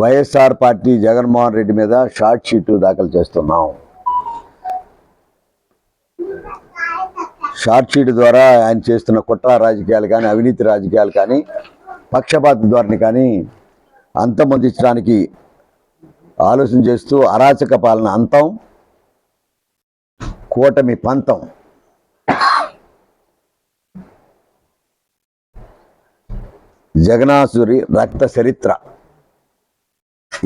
YSR party Jaganmohan Reddy మీద short sheet దాఖలు చేస్తున్నాం. షార్ట్ షీట్ ద్వారా ఆయన చేస్తున్న కుట్ర రాజకీయాలు కానీ అవినీతి రాజకీయాలు కానీ పక్షపాత ధోరణి కానీ అంతమొందించడానికి ఆలోచన చేస్తూ అరాచక పాలన అంతం కూటమి పంతం. జగనాసురి రక్త చరిత్ర.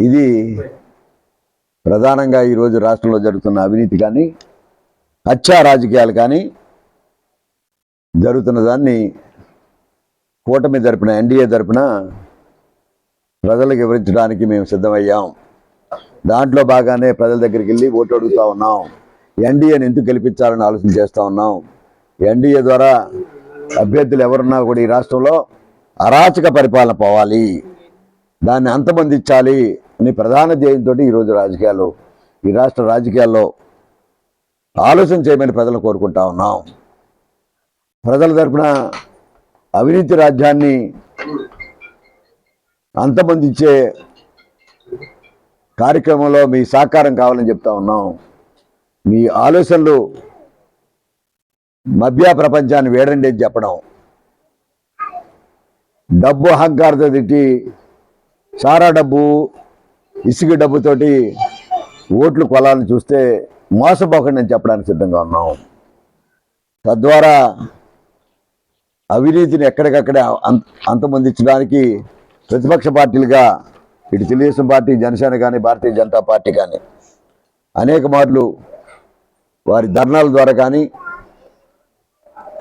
ఇది ప్రధానంగా ఈరోజు రాష్ట్రంలో జరుగుతున్న అవినీతి కానీ హత్యా రాజకీయాలు కానీ జరుగుతున్న దాన్ని కూటమి తరపున ఎన్డీఏ తరపున ప్రజలకు వివరించడానికి మేము సిద్ధమయ్యాం. దాంట్లో బాగానే ప్రజల దగ్గరికి వెళ్ళి ఓటు అడుగుతా ఉన్నాం. ఎన్డీఏని ఎందుకు గెలిపించాలని ఆలోచన చేస్తూ ఉన్నాం. ఎన్డీఏ ద్వారా అభ్యర్థులు ఎవరున్నా కూడా ఈ రాష్ట్రంలో అరాచక పరిపాలన పోవాలి. దాన్ని అంతమందించాలి. అని ప్రధాన ధ్యేయంతో ఈరోజు రాజకీయాలు ఈ రాష్ట్ర రాజకీయాల్లో ఆలోచన చేయమని ప్రజలు కోరుకుంటా ఉన్నాం. ప్రజల తరఫున అవినీతి రాజ్యాన్ని అంతమందించే కార్యక్రమంలో మీ సహకారం కావాలని చెప్తా ఉన్నాం. మీ ఆలోచనలు మధ్య ప్రపంచాన్ని వేడండి అని చెప్పడం. డబ్బు అహంకారతో తిట్టి సారా డబ్బు ఇసుక డబ్బుతోటి ఓట్లు కొలాలని చూస్తే మోసపోకండి అని చెప్పడానికి సిద్ధంగా ఉన్నాం. తద్వారా అవినీతిని ఎక్కడికక్కడే అంత అంతమొందించడానికి ప్రతిపక్ష పార్టీలుగా ఇటు తెలుగుదేశం పార్టీ జనసేన కానీ భారతీయ జనతా పార్టీ కానీ అనేక మార్లు వారి ధర్నాల ద్వారా కానీ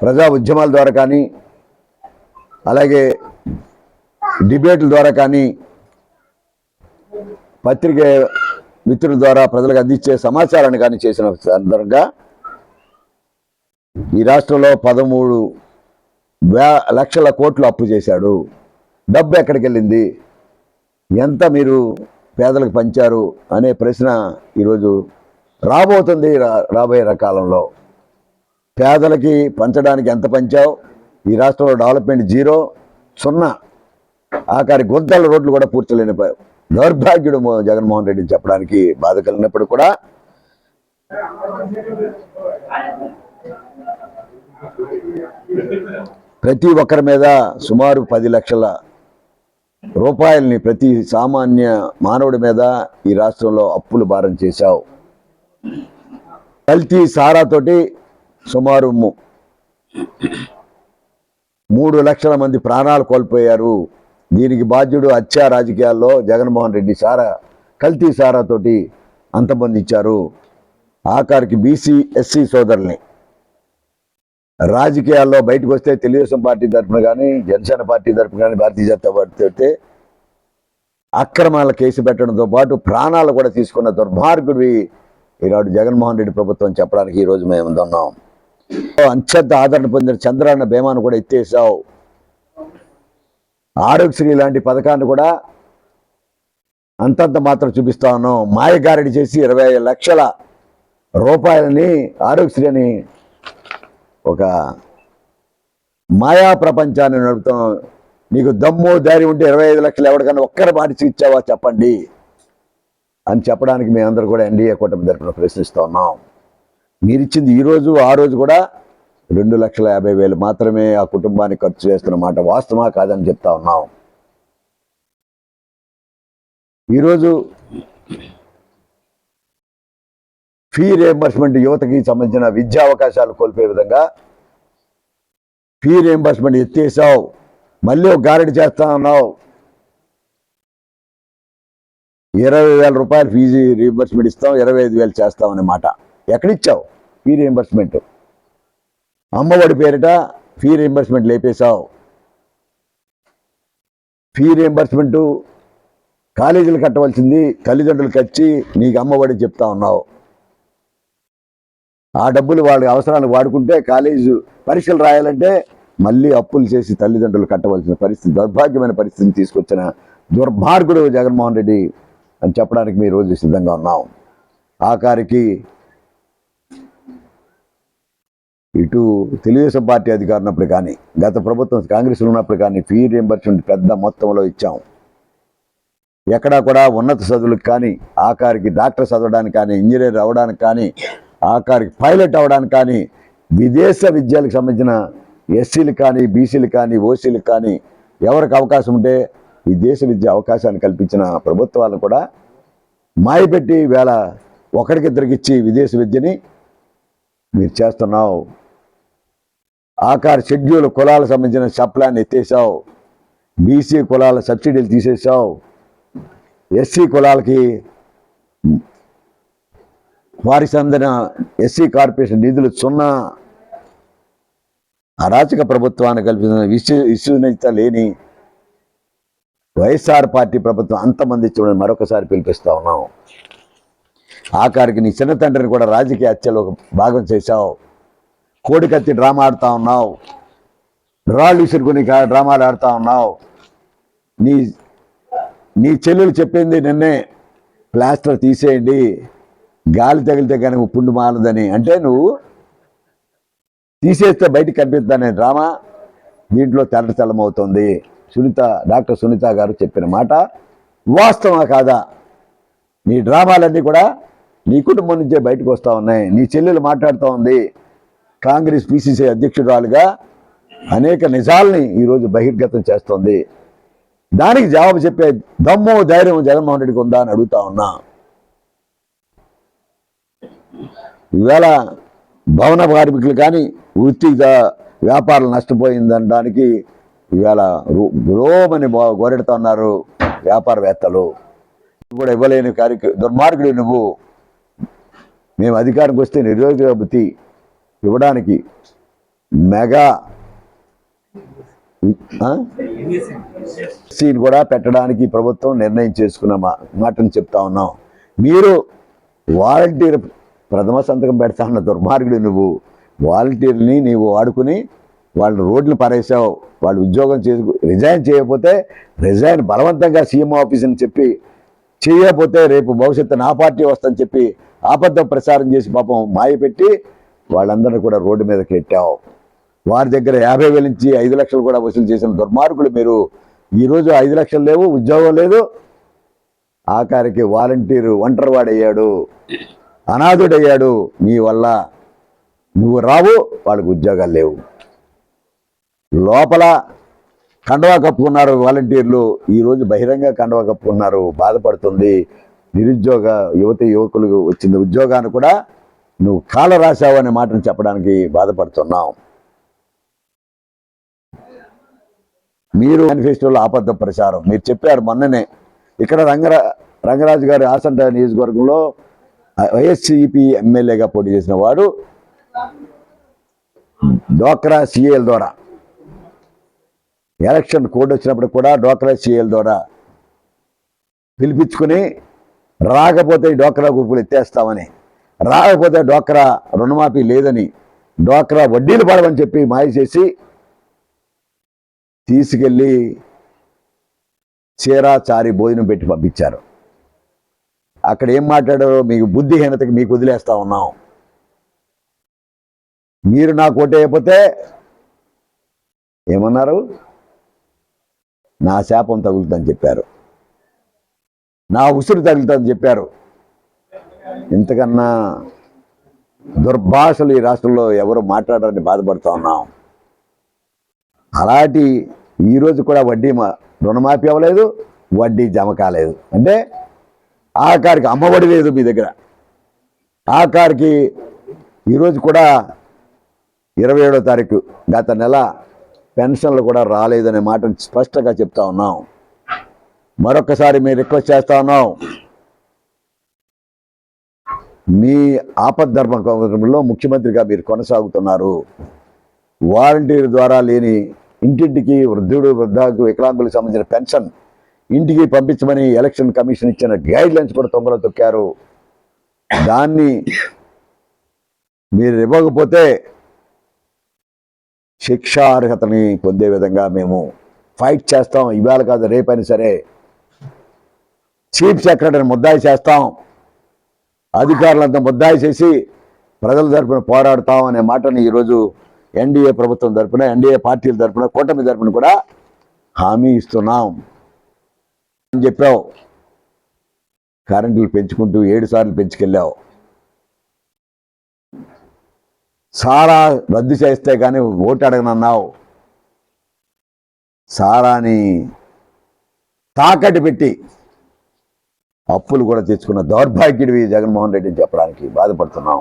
ప్రజా ఉద్యమాల ద్వారా కానీ అలాగే డిబేట్ల ద్వారా కానీ పత్రిక మిత్రుల ద్వారా ప్రజలకు అందించే సమాచారాన్ని కానీ చేసిన సందర్భంగా ఈ రాష్ట్రంలో పదమూడు లక్షల కోట్లు అప్పు చేశాడు. డబ్బు ఎక్కడికి వెళ్ళింది ఎంత మీరు పేదలకు పంచారు? అనే ప్రశ్న ఈరోజు రాబోతుంది రాబోయే కాలంలో పేదలకి పంచడానికి ఎంత పంచావు? ఈ రాష్ట్రంలో డెవలప్మెంట్ జీరో సున్నా. ఆఖరి గుంతల రోడ్లు కూడా పూర్చలేని ప- దౌర్భాగ్యుడు జగన్మోహన్ రెడ్డి చెప్పడానికి బాధ కలిగినప్పుడు కూడా ప్రతి ఒక్కరి మీద సుమారు పది లక్షల రూపాయల్ని ప్రతి సామాన్య మానవుడి మీద ఈ రాష్ట్రంలో అప్పులు భారం చేశావు. కల్తీ సారాతోటి సుమారు మూడు లక్షల మంది ప్రాణాలు కోల్పోయారు. దీనికి బాధ్యుడు హత్యా రాజకీయాల్లో జగన్మోహన్ రెడ్డి సారా కల్తీ సారాతోటి అంతమందించారు ఆఖరికి బీసీ ఎస్సీ సోదరుల్ని. రాజకీయాల్లో బయటకు వస్తే తెలుగుదేశం పార్టీ తరఫున కానీ జనసేన పార్టీ తరఫున కానీ భారతీయ జనతా పార్టీ తరఫున అక్రమాల కేసు పెట్టడంతో పాటు ప్రాణాలు కూడా తీసుకున్న దుర్మార్గుడివి ఈనాడు జగన్మోహన్ రెడ్డి ప్రభుత్వం చెప్పడానికి ఈరోజు మేము ఉన్నాం. అంత్యంత ఆదరణ పొందిన చంద్రాన్న భీమాను కూడా ఎత్తేసావు. ఆరోగ్యశ్రీ లాంటి పథకాన్ని కూడా అంతంత మాత్రం చూపిస్తా ఉన్నాం. మాయగారడి చేసి ఇరవై లక్షల రూపాయలని ఆరోగ్యశ్రీ అని ఒక మాయా ప్రపంచాన్ని నడుపుతాం. నీకు దమ్ము ధైర్యం ఉంటే ఇరవై ఐదు లక్షలు ఎవరికన్నా ఒక్కరి మాటిచి ఇచ్చావా చెప్పండి అని చెప్పడానికి మేమందరూ కూడా ఎన్డీఏ కూటమి తరఫున ప్రశ్నిస్తూ ఉన్నాం. మీరిచ్చింది ఈరోజు ఆ రోజు కూడా రెండు లక్షల యాభై వేలు మాత్రమే ఆ కుటుంబానికి ఖర్చు చేస్తున్న మాట వాస్తవమా కాదని చెప్తా ఉన్నాం. ఈరోజు ఫీ రియంబర్స్మెంట్ యువతకి సంబంధించిన విద్యా అవకాశాలు కోల్పోయే విధంగా ఫీ రియంబర్స్మెంట్ ఎత్తేసావు. మళ్ళీ ఒక గారెడి చేస్తా ఉన్నావు. ఇరవై వేల రూపాయలు ఫీజు రీఎంబర్స్మెంట్ ఇస్తాం ఇరవై ఐదు వేలు చేస్తాం అన్నమాట మాట. ఎక్కడిచ్చావు ఫీ రీఎంబర్స్మెంట్ అమ్మఒడి పేరిట ఫీ రీఎంబర్స్మెంట్ లేపేశావు. ఫీ రీఎంబర్స్మెంట్ కాలేజీలు కట్టవలసింది తల్లిదండ్రులకు వచ్చి నీకు అమ్మఒడి చెప్తా ఉన్నావు. ఆ డబ్బులు వాళ్ళ అవసరాలు వాడుకుంటే కాలేజీ పరీక్షలు రాయాలంటే మళ్ళీ అప్పులు చేసి తల్లిదండ్రులు కట్టవలసిన పరిస్థితి దౌర్భాగ్యమైన పరిస్థితిని తీసుకొచ్చిన దుర్మార్గుడు జగన్మోహన్ రెడ్డి అని చెప్పడానికి మీ రోజు సిద్ధంగా ఉన్నాం. ఆఖరికి ఇటు తెలుగుదేశం పార్టీ అధికారం ఉన్నప్పుడు కానీ గత ప్రభుత్వం కాంగ్రెస్లో ఉన్నప్పుడు కానీ ఫీ రియంబర్స్మెంట్ పెద్ద మొత్తంలో ఇచ్చాం. ఎక్కడా కూడా ఉన్నత చదువులకు కానీ ఆఖరికి డాక్టర్ చదవడానికి కానీ ఇంజనీర్ అవ్వడానికి కానీ ఆఖరికి పైలట్ అవ్వడానికి కానీ విదేశ విద్యలకు సంబంధించిన ఎస్సీలు కానీ బీసీలు కానీ ఓసీలకు కానీ ఎవరికి అవకాశం ఉంటే విదేశ విద్య అవకాశాన్ని కల్పించిన ప్రభుత్వాలను కూడా మాయపెట్టి వేళ ఒకరికిద్దరికిచ్చి విదేశ విద్యని మీరు చేస్తున్నావు. ఆకార షెడ్యూల్ కులాలకు సంబంధించిన సప్లాన్ని ఎత్తేసావు. బీసీ కులాల సబ్సిడీలు తీసేసావు. ఎస్సీ కులాలకి వారికి చెందిన ఎస్సీ కార్పొరేషన్ నిధులు సున్నా. అరాచక ప్రభుత్వాన్ని కల్పించిన విశ్వ విశ్వనీయత లేని వైఎస్ఆర్ పార్టీ ప్రభుత్వం అంతమంది చూడండి మరొకసారి పిలిపిస్తా ఉన్నాం. ఆఖరికి నీ చిన్న తండ్రిని కూడా రాజకీయ హత్యలో భాగం చేశావు. కోడికత్తి డ్రామా ఆడుతూ ఉన్నావు. రాళ్ళు విసురుకుని డ్రామాలు ఆడుతూ ఉన్నావు. నీ నీ చెల్లెలు చెప్పింది నిన్నే ప్లాస్టర్ తీసేయండి. గాలి తగిలితే కనుక పుండు మారదని అంటే నువ్వు తీసేస్తే బయటికి కనిపిద్దనే డ్రామా? దీంట్లో తెల్లతెల్లమవుతుంది సునీత డాక్టర్ సునీత గారు చెప్పిన మాట వాస్తవా కాదా? నీ డ్రామాలన్నీ కూడా నీ కుటుంబం నుంచే బయటకు వస్తూ ఉన్నాయి. నీ చెల్లెలు మాట్లాడుతూ ఉంది. కాంగ్రెస్ పిసిసి అధ్యక్షురాలుగా అనేక నిజాల్ని ఈరోజు బహిర్గతం చేస్తోంది. దానికి జవాబు చెప్పే దమ్ము ధైర్యం జగన్మోహన్ రెడ్డికి ఉందా అని అడుగుతా ఉన్నా. ఈవేళ భవన కార్మికులు కానీ వృత్తి వ్యాపారాలు నష్టపోయిందనడానికి ఈవేళ రోమని బో- గోరెడుతా ఉన్నారు వ్యాపారవేత్తలు. కూడా ఇవ్వలేని కార్యక్రమ దుర్మార్గుడు నువ్వు. మేము అధికారంకి వస్తే నిరుద్యోగ బుద్ధి ఇవ్వడానికి మెగా సీన్ కూడా పెట్టడానికి ప్రభుత్వం నిర్ణయం చేసుకున్న మా మాటను చెప్తా ఉన్నాం. మీరు వాలంటీర్ ప్రథమ సంతకం పెడతా ఉన్న దుర్మార్గుడు నువ్వు. వాలంటీర్ని నీవు వాడుకుని వాళ్ళు రోడ్లు పారేసావు. వాళ్ళు ఉద్యోగం చేసు రిజైన్ చేయకపోతే రిజైన్ బలవంతంగా సీఎం ఆఫీస్ అని చెప్పి చేయకపోతే రేపు భవిష్యత్తు నా పార్టీ వస్తుందని చెప్పి ఆపద్ద ప్రచారం చేసి పాపం మాయపెట్టి వాళ్ళందరినీ కూడా రోడ్డు మీదకి ఎట్టావు వారి దగ్గర యాభై వేల నుంచి ఐదు లక్షలు కూడా వసూలు చేసిన దుర్మార్గులు మీరు. ఈరోజు ఐదు లక్షలు లేవు ఉద్యోగం లేదు. ఆఖరికి వాలంటీరు ఒంటరివాడయ్యాడు. అనాథుడయ్యాడు. నీ వల్ల నువ్వు రావు వాళ్ళకి ఉద్యోగాలు లేవు. లోపల కండవా కప్పుకున్నారు వాలంటీర్లు. ఈరోజు బహిరంగ కండవా కప్పుకున్నారు. బాధపడుతుంది. నిరుద్యోగ యువతి యువకులు వచ్చింది ఉద్యోగాన్ని కూడా నువ్వు కాల రాశావు అనే మాటను చెప్పడానికి బాధపడుతున్నావు. మీరు మేనిఫెస్టోలో ఆపద్ద ప్రచారం. మీరు చెప్పారు మొన్ననే ఇక్కడ రంగరా రంగరాజు గారి ఆసంట నియోజకవర్గంలో వైఎస్సిపి ఎమ్మెల్యేగా పోటీ చేసిన వాడు డోక్రా సిఎల్ ద్వారా. ఎలక్షన్ కోడ్ వచ్చినప్పుడు కూడా డోక్రా సిఎల్ ద్వారా పిలిపించుకుని రాకపోతే డోక్రా గ్రూపులు ఎత్తేస్తామని రాకపోతే డోక్రా రుణమాఫీ లేదని డోక్రా వడ్డీలు పడవని చెప్పి మాయ చేసి తీసుకెళ్ళి చీరా చారి భోజనం పెట్టి పంపించారు. అక్కడ ఏం మాట్లాడారో మీకు బుద్ధిహీనతకి మీకు వదిలేస్తా ఉన్నాం. మీరు నాకు ఓటేయకపోతే ఏమన్నారు? నా శాపం తగులుతుందని చెప్పారు. నా ఉసురు తగులుతుందని చెప్పారు. ఇంతకన్నా దుర్భాషలు ఈ రాష్ట్రంలో ఎవరు మాట్లాడారని బాధపడుతూ ఉన్నాం. అలాంటి ఈరోజు కూడా వడ్డీ మా రుణమాఫీ అవ్వలేదు వడ్డీ జమ కాలేదు. అంటే ఆఖరికి అమ్మఒడి లేదు మీ దగ్గర. ఆఖరికి ఈరోజు కూడా ఇరవై ఏడో తారీఖు గత నెల పెన్షన్లు కూడా రాలేదనే మాటను స్పష్టంగా చెప్తా ఉన్నాం. మరొకసారి మేము రిక్వెస్ట్ చేస్తా ఉన్నాం. మీ ఆపద్ధర్మ కార్యక్రమంలో ముఖ్యమంత్రిగా మీరు కొనసాగుతున్నారు. వాలంటీర్ ద్వారా లేని ఇంటింటికి వృద్ధుడు వృద్ధాకు వికలాంగులకు సంబంధించిన పెన్షన్ ఇంటికి పంపించమని ఎలక్షన్ కమిషన్ ఇచ్చిన గైడ్ లైన్స్ కూడా తొంగలో తొక్కారు. దాన్ని మీరు ఇవ్వకపోతే శిక్షార్హతని పొందే విధంగా మేము ఫైట్ చేస్తాం. ఇవాళ కాదు రేపైనా సరే చీఫ్ సెక్రటరీ ముద్దాయి చేస్తాం. అధికారులంతా ముద్దాయి చేసి ప్రజల తరపున పోరాడతాం అనే మాటని ఈరోజు ఎన్డీఏ ప్రభుత్వం తరపున ఎన్డీఏ పార్టీల తరపున కూటమి తరపున కూడా హామీ ఇస్తున్నాం. అని చెప్పావు. కరెంటులు పెంచుకుంటూ ఏడు సార్లు పెంచుకెళ్ళావు. సారా రద్దు చేస్తే కానీ ఓటు అడగనన్నావు. సారాని తాకట్టు పెట్టి అప్పులు కూడా తెచ్చుకున్న దౌర్భాగ్యుడివి జగన్మోహన్ రెడ్డిని చెప్పడానికి బాధపడుతున్నాం.